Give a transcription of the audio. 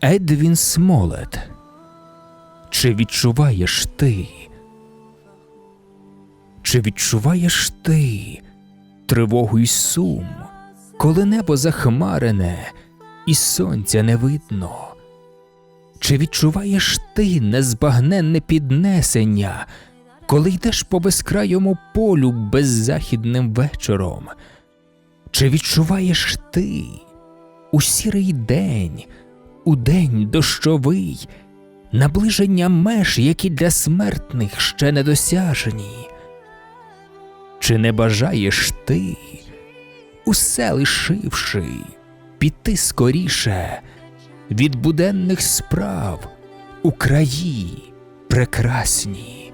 Едвін Смолет, чи відчуваєш ти? Чи відчуваєш ти тривогу й сум, коли небо захмарене, і сонця не видно? Чи відчуваєш ти незбагненне піднесення, коли йдеш по безкрайому полю беззахідним вечором? Чи відчуваєш ти у сірий день, у день дощовий, наближення меж, які для смертних ще недосяжні? Чи не бажаєш ти, усе лишивши, піти скоріше від буденних справ у краї прекрасні?